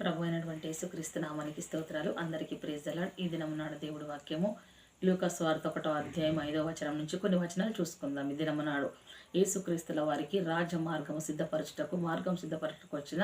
ప్రభు అయినటువంటి యేసుక్రీస్తు నామానికి స్తోత్రాలు. అందరికీ ప్రేజలాడ్ ఈ దినమునాడు దేవుడు దేవుడి వాక్యము లూకస్ వార్త ఒకటో అధ్యాయం ఐదో వచనం నుంచి కొన్ని వచనాలు చూసుకుందాం. ఈ దినము నాడు యేసుక్రీస్తుల వారికి రాజ మార్గము సిద్ధపరచుటకు మార్గం సిద్ధపరచుటకు వచ్చిన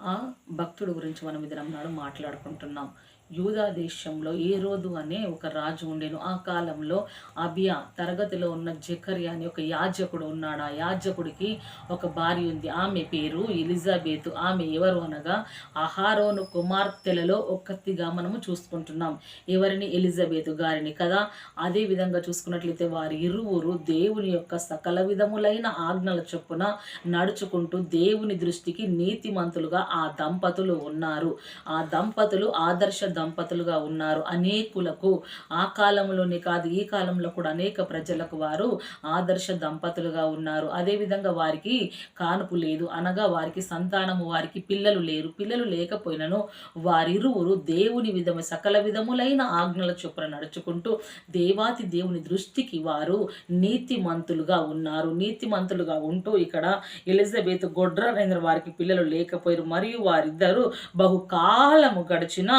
ఆ భక్తుడు గురించి మనం ఈ దినం నాడు మాట్లాడుకుంటున్నాం. యూదా దేశంలో ఏ రోజు అనే ఒక రాజు ఉండేను. ఆ కాలంలో అబియా తరగతిలో ఉన్న జకరియా అని ఒక యాజకుడు ఉన్నాడు. ఆ యాజకుడికి ఒక భార్య ఉంది. ఆమె పేరు ఎలిజబెత్. ఆమె ఎవరు అనగా అహారోను కుమార్తెలలో ఒక్కతిగా మనము చూసుకుంటున్నాం. ఎవరిని? ఎలిజబెత్ గారిని కదా. అదే విధంగా చూసుకున్నట్లయితే వారి ఇరువురు దేవుని యొక్క సకల విధములైన ఆజ్ఞల చొప్పున నడుచుకుంటూ దేవుని దృష్టికి నీతిమంతులుగా ఆ దంపతులు ఉన్నారు. ఆ దంపతులు ఆదర్శ దంపతులుగా ఉన్నారు. అనేకులకు ఆ కాలంలోనే కాదు ఈ కాలంలో కూడా అనేక ప్రజలకు వారు ఆదర్శ దంపతులుగా ఉన్నారు. అదేవిధంగా వారికి కానుపు లేదు. అనగా వారికి సంతానము వారికి పిల్లలు లేరు. పిల్లలు లేకపోయినను వారిరువురు దేవుని విధము సకల విధములైన ఆజ్ఞల చొప్పున నడుచుకుంటూ దేవాతి దేవుని దృష్టికి వారు నీతిమంతులుగా ఉన్నారు. నీతిమంతులుగా ఉంటూ ఇక్కడ ఎలిజబెత్ గొడ్రనేంద్ర వారికి పిల్లలు లేకపోయారు. మరియు వారిద్దరూ బహుకాలము గడిచిన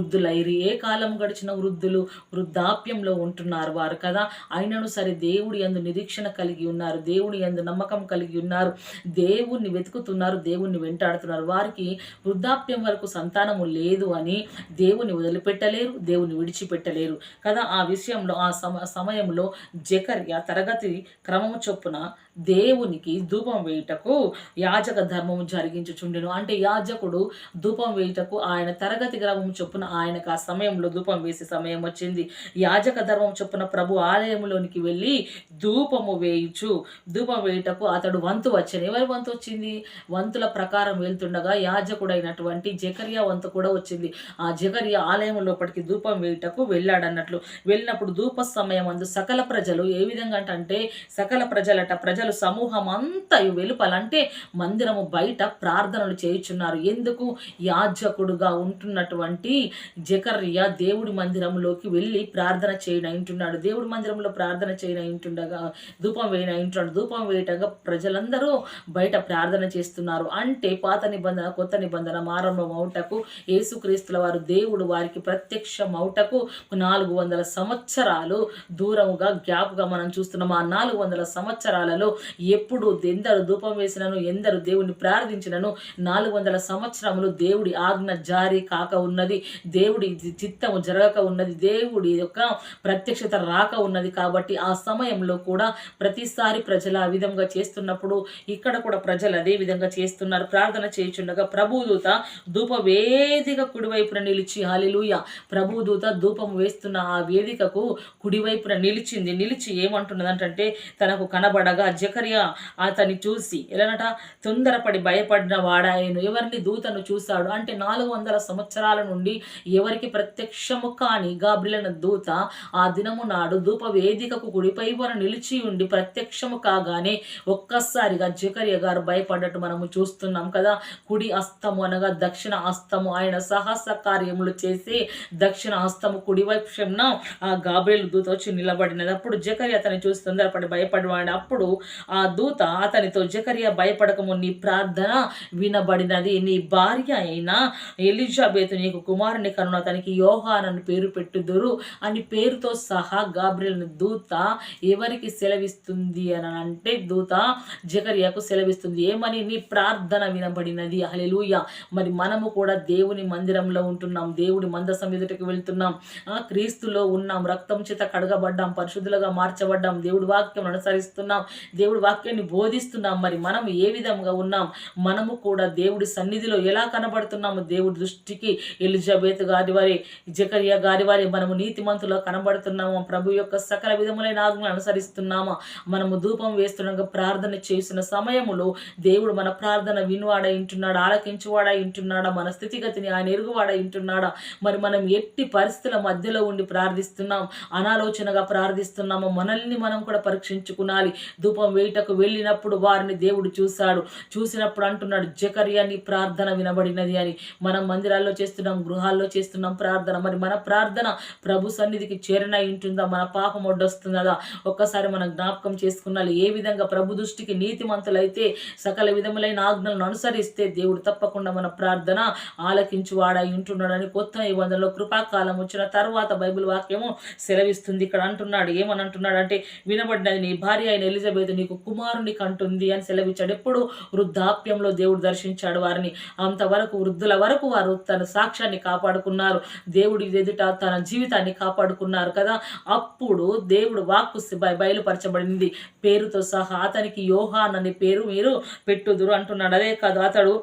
వృద్ధులైరి. ఏ కాలం గడిచిన వృద్ధులు వృద్ధాప్యంలో ఉంటున్నారు వారు కదా? అయినను సరే దేవుడి యందు నిరీక్షణ కలిగి ఉన్నారు దేవుడి యందు నమ్మకం కలిగి ఉన్నారు దేవుణ్ణి వెతుకుతున్నారు దేవుణ్ణి వెంటాడుతున్నారు. వారికి వృద్ధాప్యం వరకు సంతానము లేదు అని దేవుని వదిలిపెట్టలేరు దేవుని విడిచిపెట్టలేరు కదా? ఆ విషయంలో ఆ సమ సమయంలో జకర్య తరగతి క్రమము చొప్పున దేవునికి ధూపం వేయుటకు యాజక ధర్మము జరిగించుచుండెను. అంటే యాజకుడు ధూపం వేయుటకు ఆయన తరగతి గ్రామం చొప్పున ఆయనకు ఆ సమయంలో ధూపం వేసే సమయం వచ్చింది. యాజక ధర్మం చొప్పున ప్రభు ఆలయంలోనికి వెళ్ళి ధూపము వేయుచు ధూపం వేయుటకు అతడు వంతు వచ్చాను. ఎవరి వంతు వచ్చింది? వంతుల ప్రకారం వెళ్తుండగా యాజకుడైనటువంటి జకరియా వంతు కూడా వచ్చింది. ఆ జకరియా ఆలయం లోపలికి ధూపం వేయుటకు వెళ్ళాడన్నట్లు. వెళ్ళినప్పుడు ధూప సమయం అందు సకల ప్రజలు ఏ విధంగా అంటే సకల ప్రజలట ప్రజ ప్రజలు సమూహం అంతా వెలుపలంటే మందిరము బయట ప్రార్థనలు చేయుచున్నారు. ఎందుకు? యాజకుడుగా ఉంటున్నటువంటి జకర్య దేవుడి మందిరంలోకి వెళ్ళి ప్రార్థన చేయనంటున్నాడు దేవుడి మందిరంలో ప్రార్థన చేయన ఇంటుండగా ధూపం వేయన ఇంటున్నాడు. ధూపం వేయటగా ప్రజలందరూ బయట ప్రార్థన చేస్తున్నారు. అంటే పాత నిబంధన కొత్త నిబంధన మారంభం అవుటకు యేసుక్రీస్తుల వారు దేవుడు వారికి ప్రత్యక్షం అవుటకు నాలుగు వందల సంవత్సరాలు దూరముగా గ్యాప్గా మనం చూస్తున్నాం. ఆ నాలుగు వందల సంవత్సరాలలో ఎప్పుడు ఎందరు ధూపం వేసినను ఎందరు దేవుని ప్రార్థించినను నాలుగు వందల సంవత్సరములు దేవుడి ఆజ్ఞ జారీ కాక ఉన్నది. దేవుడి చిత్తము జరగక ఉన్నది. దేవుడి యొక్క ప్రత్యక్షత రాక ఉన్నది కాబట్టి ఆ సమయంలో కూడా ప్రతిసారి ప్రజలు ఆ విధంగా చేస్తున్నప్పుడు ఇక్కడ కూడా ప్రజలు అదే విధంగా చేస్తున్నారు. ప్రార్థన చేయుచుండగా ప్రభుదూత ధూప వేదిక కుడివైపున నిలిచి హాలిలుయ ప్రభుదూత ధూపం వేస్తున్న ఆ వేదికకు కుడివైపున నిలిచింది. నిలిచి ఏమంటున్నదంటే తనకు కనబడగా జకరియా అతని చూసి ఎలానట? తొందరపడి భయపడిన వాడాయను. ఎవరిని దూతను చూశాడు? అంటే నాలుగు వందల సంవత్సరాల నుండి ఎవరికి ప్రత్యక్షము కాని గాబ్రిలన దూత ఆ దినము నాడు ధూప వేదికకు కుడిపై కుడిపైపున నిలిచి ఉండి ప్రత్యక్షము కాగానే ఒక్కసారిగా జకరియ గారు భయపడ్డట్టు మనము చూస్తున్నాం కదా. కుడి హస్తము అనగా దక్షిణ హస్తము ఆయన సాహస కార్యములు చేసి దక్షిణ హస్తము కుడివైపున ఆ గాబ్రేలు దూత వచ్చి నిలబడినది. అప్పుడు జకరియా అతని చూసి తొందరపడి భయపడివాడు అప్పుడు ఆ దూత అతనితో జకరియా భయపడకము నీ ప్రార్థన వినబడినది. నీ భార్య అయిన ఎలిజాబెత్ నీకు కుమారుని కనున. అతనికి యోహానని పేరు పెట్టుదురు. అని పేరుతో సహా గాబ్రియల్ దూత ఎవరికి సెలవిస్తుంది అని అంటే దూత జకరియాకు సెలవిస్తుంది. ఏమని? నీ ప్రార్థన వినబడినది. హలెలూయ మరి మనము కూడా దేవుని మందిరంలో ఉంటున్నాం. దేవుడి మందసం ఎదుటికి వెళ్తున్నాం. ఆ క్రీస్తులో ఉన్నాం. రక్తం చేత కడగబడ్డాం. పరిశుద్ధులుగా మార్చబడ్డాం. దేవుడి వాక్యం అనుసరిస్తున్నాం. దేవుడు వాక్యాన్ని బోధిస్తున్నాం. మరి మనం ఏ విధంగా ఉన్నాం? మనము కూడా దేవుడి సన్నిధిలో ఎలా కనబడుతున్నాము? దేవుడి దృష్టికి ఎలిజబెత్ గారి వారి జకరియా గారి వారి మనము నీతిమంతులో కనబడుతున్నాము. ప్రభు యొక్క సకల విధములైన ఆజ్ఞలు అనుసరిస్తున్నామా? మనము ధూపం వేస్తుండగా ప్రార్థన చేసిన సమయములో దేవుడు మన ప్రార్థన వినువాడా ఇంటున్నాడా ఆలకించువాడా ఇంటున్నాడా మన స్థితిగతిని ఆయన ఎరుగువాడా ఇంటున్నాడా మరి మనం ఎట్టి పరిస్థితుల మధ్యలో ఉండి ప్రార్థిస్తున్నాం? అనాలోచనగా ప్రార్థిస్తున్నాము? మనల్ని మనం కూడా పరీక్షించుకునాలి. ధూపం వేయుటకు వెళ్ళినప్పుడు వారిని దేవుడు చూశాడు. చూసినప్పుడు అంటున్నాడు జకరియా నీ ప్రార్థన వినబడినది అని. మనం మందిరాల్లో చేస్తున్నాం గృహాల్లో చేస్తున్నాం ప్రార్థన. మరి మన ప్రార్థన ప్రభు సన్నిధికి చేరనై ఉంటుందా? మన పాపం ఒడ్డొస్తుందా? ఒక్కసారి మనం జ్ఞాపకం చేసుకున్నాలి. ఏ విధంగా ప్రభు దృష్టికి నీతిమంతులైతే సకల విధములైన ఆజ్ఞలను అనుసరిస్తే దేవుడు తప్పకుండా మన ప్రార్థన ఆలకించు వాడై ఉంటున్నాడని కొత్త నిబంధనలో కృపాకాలం వచ్చిన తర్వాత బైబిల్ వాక్యము సెలవిస్తుంది. ఇక్కడ అంటున్నాడు ఏమని అంటున్నాడు అంటే వినబడినది నీ భార్య అయిన ఎలిజబెత్ నీకు కుమారుని కంటుంది అని సెలవిచ్చాడు. ఎప్పుడు వృద్ధాప్యంలో దేవుడు దర్శించాడు వారిని. అంతవరకు వృద్ధుల వరకు వారు తన సాక్ష్యాన్ని కాపాడుకున్నారు. దేవుడి ఎదుట తన జీవితాన్ని కాపాడుకున్నారు కదా. అప్పుడు దేవుడు వాక్కు బయలుపరచబడింది. పేరుతో సహా అతనికి యోహాన్ అనే పేరు మీరు పెట్టుదురు అంటున్నాడు. అదే కాదు అతడు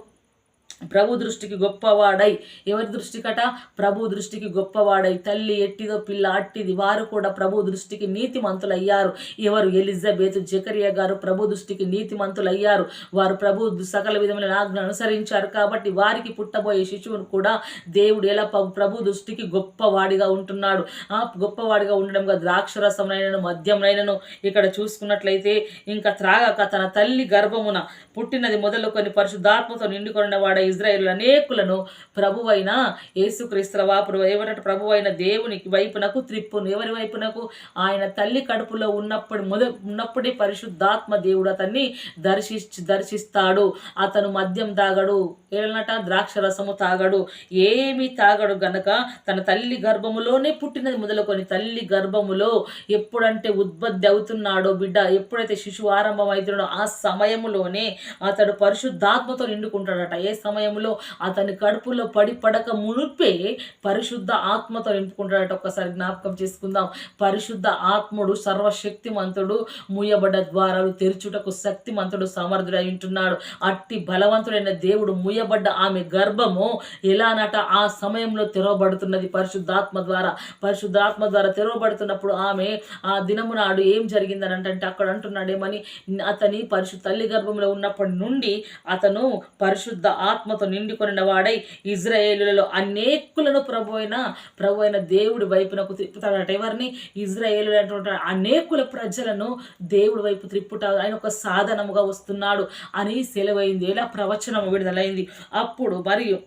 ప్రభు దృష్టికి గొప్పవాడై. ఎవరి దృష్టికట? ప్రభు దృష్టికి గొప్పవాడై. తల్లి ఎట్టిదో పిల్ల అట్టిది. వారు కూడా ప్రభు దృష్టికి నీతిమంతులయ్యారు. ఎవరు? ఎలిజబెత్ జకరియా గారు ప్రభు దృష్టికి నీతిమంతులయ్యారు. వారు ప్రభు సకల విధములైన ఆజ్ఞ అనుసరించారు కాబట్టి వారికి పుట్టబోయే శిశువును కూడా దేవుడు ఎలా ప్రభు దృష్టికి గొప్పవాడిగా ఉంటున్నాడు? ఆ గొప్పవాడిగా ఉండడంగా ద్రాక్షరసమునైనను మద్యంనైనను ఇక్కడ చూసుకున్నట్లయితే ఇంకా త్రాగక తన తల్లి గర్భమున పుట్టినది మొదలుకొని పరిశుద్ధాత్మతో నిండుకొనవాడై ఇజ్రాయేల్ అనేకులను ప్రభువైన యేసుక్రీస్తుల వాపురు ఎవరట ప్రభువైన దేవునికి వైపునకు త్రిప్పును ఎవరి వైపునకు? ఆయన తల్లి కడుపులో ఉన్నప్పుడు మొద ఉన్నప్పుడే పరిశుద్ధాత్మ దేవుడు అతన్ని దర్శి దర్శిస్తాడు. అతను మద్యం తాగడు. ఏలనట ద్రాక్ష రసము తాగడు. ఏమి తాగడు గనక తన తల్లి గర్భములోనే పుట్టినది మొదలుకొని తల్లి గర్భములో ఎప్పుడంటే ఉద్బద్ధి అవుతున్నాడో బిడ్డ ఎప్పుడైతే శిశువు ఆరంభం అవుతున్నాడో ఆ సమయములోనే అతడు పరిశుద్ధాత్మతో నిండుకుంటాడట. ఏ సమయంలో అతని కడుపులో పడి పడక మునిపే పరిశుద్ధ ఆత్మతో నింపుకుంటాడట ఒక్కసారి జ్ఞాపకం చేసుకుందాం. పరిశుద్ధ ఆత్ముడు సర్వశక్తిమంతుడు మూయబడ్డ ద్వారాలు తెరుచుటకు శక్తిమంతుడు సమర్థుడై ఉంటున్నాడు. అట్టి బలవంతుడైన దేవుడు మూయబడ్డ ఆమె గర్భము ఎలానట ఆ సమయంలో తెరవబడుతున్నది. పరిశుద్ధాత్మ ద్వారా పరిశుద్ధాత్మ ద్వారా తెరవబడుతున్నప్పుడు ఆమె ఆ దినము నాడు ఏం జరిగిందని అంటే అక్కడ అంటున్నాడేమని అతని పరిశు తల్లి గర్భంలో ఉన్నప్పటి నుండి అతను పరిశుద్ధ ఆత్మతో నిండుకొనిన వాడై ఇజ్రాయేలులలో అనేకులను ప్రభు అయిన ప్రభు అయిన దేవుడి వైపునకు తిప్పుతాడట. ఎవరిని? ఇజ్రాయేలు అనేటువంటి అనేకుల ప్రజలను దేవుడి వైపు త్రిప్పుట ఆయన ఒక సాధనముగా వస్తున్నాడు అని సెలవైంది. ఎలా? ప్రవచనము విడుదలైంది. అప్పుడు మరియు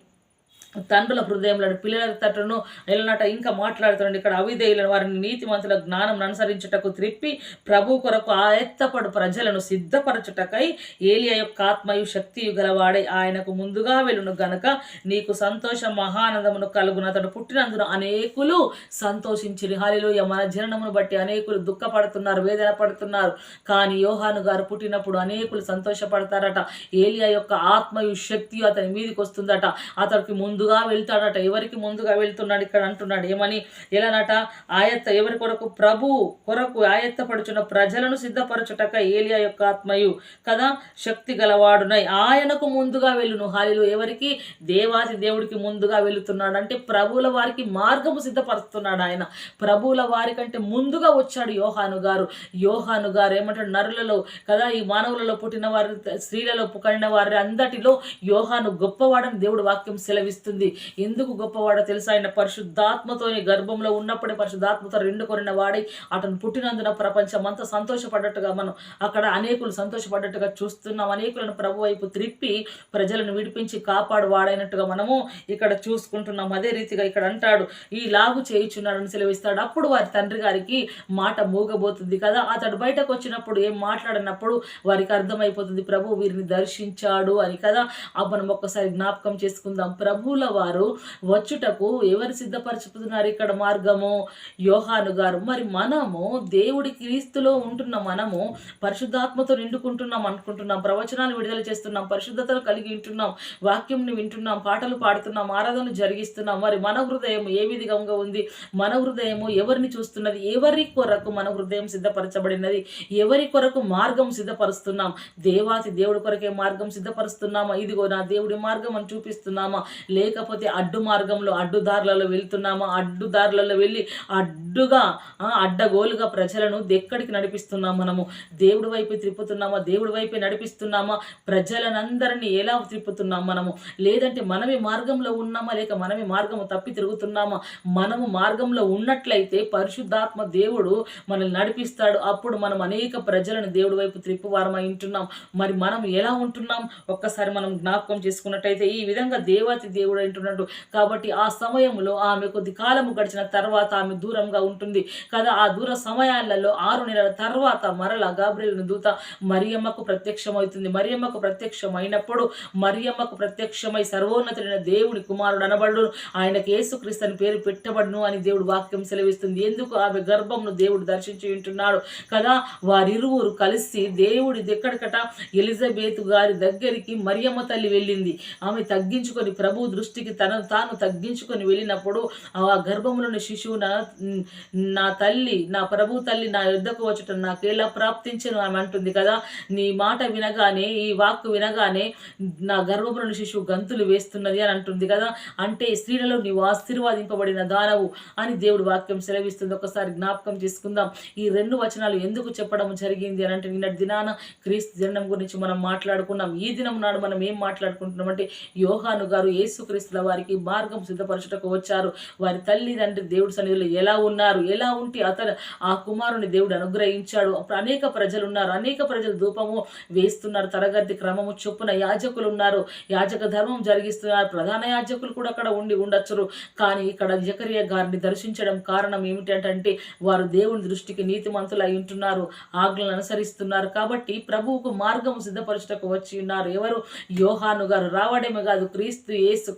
తండ్రుల హృదయంలో పిల్లల తట్టును నిలనట ఇంకా మాట్లాడుతున్నాడు. ఇక్కడ అవిధేయులను వారిని నీతిమంతుల జ్ఞానం అనుసరించుటకు త్రిప్పి ప్రభు కొరకు ఆయత్తపడు ప్రజలను సిద్ధపరచుటకై ఏలియా యొక్క ఆత్మయు శక్తియు గలవాడై ఆయనకు ముందుగా వెలును గనక నీకు సంతోషం మహానందమును కలుగును. అతడు పుట్టినందున అనేకులు సంతోషించిరి. హాలిలోయ మన జననమును బట్టి అనేకులు దుఃఖపడుతున్నారు వేదన పడుతున్నారు కానీ యోహాను గారు పుట్టినప్పుడు అనేకులు సంతోషపడతారట. ఏలియా యొక్క ఆత్మయు శక్తియు అతని మీదకి వస్తుందట. అతడికి ముందుగా వెళ్తాడట. ఎవరికి ముందుగా వెళ్తున్నాడు ఇక్కడ అంటున్నాడు. ఏమని? ఎలానట? ఆయత్త ఎవరి కొరకు? ప్రభు కొరకు ఆయత్త పడుచున్న ప్రజలను సిద్ధపరచుటక ఏలియా యొక్క ఆత్మయు కదా? శక్తి గలవాడునై. ఆయనకు ముందుగా వెళ్ళును. హాలిలో ఎవరికి? దేవాది దేవుడికి ముందుగా వెళుతున్నాడు. అంటే ప్రభువుల వారికి మార్గము సిద్ధపరుస్తున్నాడు ఆయన. ప్రభువుల వారి కంటే ముందుగా వచ్చాడు యోహాను గారు. యోహాను గారు ఏమంటాడు? నరులలో కదా? ఈ మానవులలో పుట్టిన వారి స్త్రీలలో పుకడిన వారి అందటిలో యోహాను గొప్పవాడని దేవుడు వాక్యం సెలవిస్తుంది ఎందుకు గొప్పవాడో తెలుసా? ఆయన పరిశుద్ధాత్మతోని గర్భంలో ఉన్నప్పుడే పరిశుద్ధాత్మతో రెండు కొనిన వాడి అతను పుట్టినందున ప్రపంచం అంతా సంతోషపడ్డట్టుగా మనం అక్కడ అనేకులు సంతోషపడ్డట్టుగా చూస్తున్నాం. అనేకులను ప్రభు వైపు త్రిప్పి ప్రజలను విడిపించి కాపాడు వాడైనట్టుగా మనము ఇక్కడ చూసుకుంటున్నాం. అదే రీతిగా ఇక్కడ అంటాడు ఈ లాగు చేయుచున్నాడని సెలవిస్తాడు. అప్పుడు వారి తండ్రి గారికి మాట మూగబోతుంది కదా? అతడు బయటకు వచ్చినప్పుడు ఏం మాట్లాడినప్పుడు వారికి అర్థమైపోతుంది ప్రభు వీరిని దర్శించాడు అని కదా? మనం ఒక్కసారి జ్ఞాపకం చేసుకుందాం. ప్రభువుల వారు వచ్చుటకు ఎవరు సిద్ధపరచుతున్నారు ఇక్కడ మార్గము? యోహాను గారు. మరి మనము దేవుడి క్రీస్తులో ఉంటున్న మనము పరిశుద్ధాత్మతో నిండుకుంటున్నాం అనుకుంటున్నాం ప్రవచనాలు విడుదల చేస్తున్నాం పరిశుద్ధతను కలిగి ఉంటున్నాం వాక్యంని వింటున్నాం పాటలు పాడుతున్నాం ఆరాధనలు జరిగిస్తున్నాం. మరి మన హృదయం ఏ విధంగా ఉంది? మన హృదయము ఎవరిని చూస్తున్నది? ఎవరి కొరకు మన హృదయం సిద్ధపరచబడినది? ఎవరి కొరకు మార్గం సిద్ధపరుస్తున్నాం? దేవాతి దేవుడి కొరకే మార్గం సిద్ధపరుస్తున్నామా? ఇదిగో నా దేవుడి మార్గం అని చూపిస్తున్నామా? లేక లేకపోతే అడ్డు మార్గంలో అడ్డుదారులలో వెళ్తున్నామా? అడ్డుదారులలో వెళ్ళి అడ్డుగా అడ్డగోలుగా ప్రజలను ఎక్కడికి నడిపిస్తున్నాం మనము? దేవుడి వైపు త్రిప్పుతున్నామా దేవుడి వైపే నడిపిస్తున్నామా? ప్రజలనందరినీ ఎలా త్రిప్పుతున్నాం మనము? లేదంటే మనమే మార్గంలో ఉన్నామా? లేక మనమే మార్గము తప్పి తిరుగుతున్నామా? మనము మార్గంలో ఉన్నట్లయితే పరిశుద్ధాత్మ దేవుడు మనల్ని నడిపిస్తాడు. అప్పుడు మనం అనేక ప్రజలను దేవుడి వైపు త్రిప్పువారమై ఉంటున్నాం. మరి మనం ఎలా ఉంటున్నాం? ఒక్కసారి మనం జ్ఞాపకం చేసుకున్నట్టయితే ఈ విధంగా దేవాతి దేవుడు అంటున్నాడు కాబట్టి ఆ సమయంలో ఆమె కొద్ది కాలము గడిచిన తర్వాత ఆమె దూరంగా ఉంటుంది. కదా ఆ దూర సమయాలలో ఆరు నెలల తర్వాత మరల గాబ్రియల్ దూత మరియమ్మకు ప్రత్యక్షమవుతుంది. మరియమ్మకు ప్రత్యక్షమైనప్పుడు మరియమ్మకు ప్రత్యక్షమై సర్వోన్నతుడైన దేవుని కుమారుడు అనబడు ఆయనకు యేసుక్రీస్తు అని పేరు పెట్టబడును అని దేవుడు వాక్యం సెలవిస్తుంది. ఎందుకు ఆమె గర్భంను దేవుడు దర్శించి ఉంటున్నాడు? కదా వారిరువురు కలిసి దేవుడి ఎక్కడికట ఎలిజబెత్ గారి దగ్గరికి మరియమ్మ తల్లి వెళ్ళింది. ఆమె తగ్గించుకొని ప్రభు దృష్టికి తనను తాను తగ్గించుకొని వెళ్ళినప్పుడు ఆ గర్భములోని శిశువు నా నా తల్లి నా ప్రభు తల్లి నా యుద్ధకు వచ్చటం నాకు ఎలా ప్రాప్తించను ఆమె అంటుంది కదా. నీ మాట వినగానే ఈ వాక్కు వినగానే నా గర్భంలోని శిశువు గంతులు వేస్తున్నది అని అంటుంది కదా. అంటే స్త్రీలలో నీవు ఆశీర్వాదింపబడిన దానవు అని దేవుడు వాక్యం సెలవిస్తుంది. ఒకసారి జ్ఞాపకం చేసుకుందాం. ఈ రెండు వచనాలు ఎందుకు చెప్పడం జరిగింది అని అంటే నిన్నటి దినాన క్రీస్తు దినం గురించి మనం మాట్లాడుకున్నాం. ఈ దినం నాడు మనం ఏం మాట్లాడుకుంటున్నాం అంటే యోహాను గారు యేసుక్రీస్తుల వారికి మార్గం సిద్ధపరచుటకు వచ్చారు. వారి తల్లి తండ్రి దేవుడి సన్నిధిలో ఎలా ఉన్నారు? ఎలా ఉంటే అతను ఆ కుమారుని దేవుడు అనుగ్రహించాడు? అప్పుడు అనేక ప్రజలు ఉన్నారు. అనేక ప్రజలు ధూపము వేస్తున్నారు. తరగతి క్రమము చొప్పున యాజకులు ఉన్నారు. యాజక ధర్మం జరిగిస్తున్నారు. ప్రధాన యాజకులు కూడా అక్కడ ఉండి ఉండొచ్చురు. కానీ ఇక్కడ జకరియా గారిని దర్శించడం కారణం ఏమిటంటే వారు దేవుని దృష్టికి నీతిమంతులు అయి ఉంటున్నారు. ఆజ్ఞలను అనుసరిస్తున్నారు. కాబట్టి ప్రభువుకు మార్గం సిద్ధపరచుటకు వచ్చి ఉన్నారు. ఎవరు? యోహాను గారు. రావడమే కాదు క్రీస్తు యేసు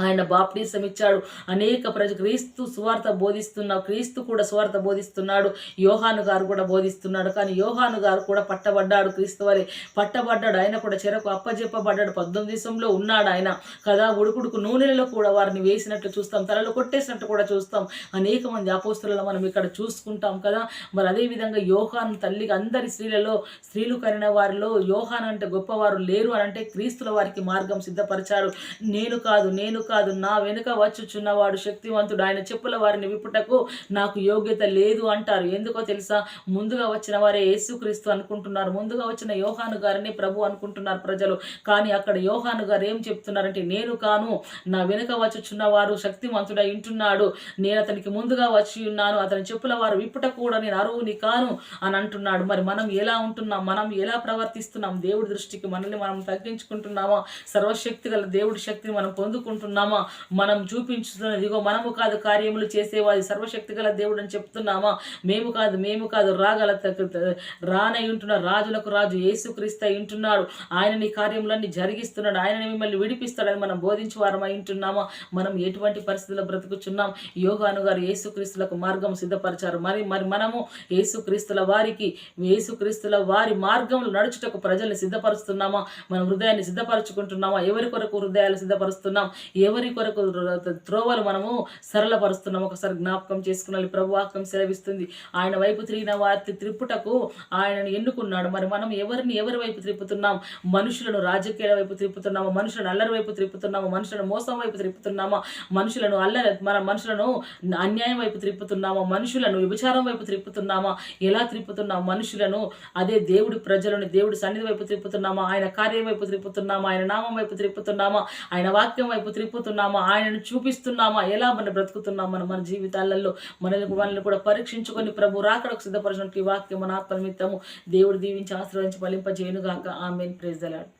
ఆయన బాప్టిజం ఇచ్చాడు. అనేక ప్రజ క్రీస్తు సువార్త బోధిస్తున్న క్రీస్తు కూడా సువార్త బోధిస్తున్నాడు. యోహాను గారు కూడా బోధిస్తున్నాడు. కానీ యోహాను గారు కూడా పట్టబడ్డాడు క్రీస్తు వారి పట్టబడ్డాడు. ఆయన కూడా చెరకు అప్పజెప్పబడ్డాడు. పద్దెనిమిది దేశంలో ఉన్నాడు ఆయన. కదా ఉడుకుడుకు నూనెలలో కూడా వారిని వేసినట్లు చూస్తాం. తలలో కొట్టేసినట్టు కూడా చూస్తాం. అనేక మంది అపోస్తులను మనం ఇక్కడ చూసుకుంటాం కదా. మరి అదేవిధంగా యోహాను తల్లికి అందరి స్త్రీలలో స్త్రీలు కనిన వారిలో యోహాన్ అంటే గొప్పవారు లేరు అని అంటే క్రీస్తుల వారికి మార్గం సిద్ధపరిచాడు. నేను కాదు నేను కాదు నా వెనుక వచ్చుచున్నవాడు శక్తివంతుడు. ఆయన చెప్పుల వారిని విప్పుటకు నాకు యోగ్యత లేదు అంటారు. ఎందుకో తెలుసా? ముందుగా వచ్చిన వారే యేసుక్రీస్తు అనుకుంటున్నారు. ముందుగా వచ్చిన యోహాను గారిని ప్రభు అనుకుంటున్నారు ప్రజలు. కానీ అక్కడ యోహాను గారు ఏం చెప్తున్నారంటే నేను కాను నా వెనుక వచ్చుచున్నవారు శక్తివంతుడై ఉంటున్నాడు. నేను అతనికి ముందుగా వచ్చి ఉన్నాను. అతని చెప్పుల వారు విప్పుట కూడా నేను అరువుని కాను అని అంటున్నాడు. మరి మనం ఎలా ఉంటున్నాం? మనం ఎలా ప్రవర్తిస్తున్నాం? దేవుడి దృష్టికి మనల్ని మనం తగ్గించుకుంటున్నామా? సర్వశక్తి గల దేవుడి శక్తిని మనం పొందుకుంటున్నాం చెప్తున్నామా? మనం చూపించుతున్నది ఇదిగో మనము కాదు కార్యములు చేసేవాది సర్వశక్తి గల దేవుడు అని చెప్తున్నామా? మేము కాదు మేము కాదు రాగల రానై ఉంటున్న రాజులకు రాజు యేసుక్రీస్తు అయి ఉంటున్నాడు. ఆయన నీ కార్యములన్నీ జరిగిస్తున్నాడు. ఆయన మిమ్మల్ని విడిపిస్తాడని మనం బోధించి వారమై ఉంటున్నామా? మనం ఎటువంటి పరిస్థితుల్లో బ్రతుకుచున్నాం? యోగాను గారు యేసుక్రీస్తులకు మార్గం సిద్ధపరిచారు. మరి మరి మనము యేసుక్రీస్తుల వారికి యేసుక్రీస్తుల వారి మార్గంలో నడుచుటకు ప్రజల్ని సిద్ధపరుస్తున్నామా? మన హృదయాన్ని సిద్ధపరచుకుంటున్నామా? ఎవరి కొరకు హృదయాలు సిద్ధపరుస్తున్నాం? ఎవరి కొరకు త్రోవలు మనము సరళపరుస్తున్నాం ఒకసారి జ్ఞాపకం చేసుకున్నాలి ప్రభు వాక్యం సెలవిస్తుంది. ఆయన వైపు తిరిగిన వారి త్రిప్పుటకు ఆయనను ఎన్నుకున్నాడు. మరి మనం ఎవరిని ఎవరి వైపు త్రిప్పుతున్నాం? మనుషులను రాజకీయాల వైపు త్రిప్పుతున్నామా? మనుషులను అల్లరి వైపు త్రిప్పుతున్నామా? మనుషులను మోసం వైపు త్రిప్పుతున్నామా? మనుషులను అల్లరి మన మనుషులను అన్యాయం వైపు త్రిప్పుతున్నామా? మనుషులను విభచారం వైపు త్రిప్పుతున్నామా? ఎలా త్రిప్పుతున్నాం? మనుషులను అదే దేవుడి ప్రజలను దేవుడి సన్నిధి వైపు త్రిప్పుతున్నామా? ఆయన కార్యం వైపు త్రిప్పుతున్నామా? ఆయన నామం వైపు త్రిప్పుతున్నామా? ఆయన వాక్యం వైపు త్రిప్పుతున్నామా ఆయనను చూపిస్తున్నామా? ఎలా మనం బ్రతుకుతున్నాం మనం మన జీవితాలలో? మనల్ని మనల్ని కూడా పరీక్షించుకొని ప్రభు రాకడకు సిద్ధపరచినట్టు ఈ వాక్యం మన ఆత్మ నిమిత్తము దేవుడు దీవించి ఆశ్రయించి ఫలింపజేయనుగాక. ఆమెన్. ప్రేజలాడు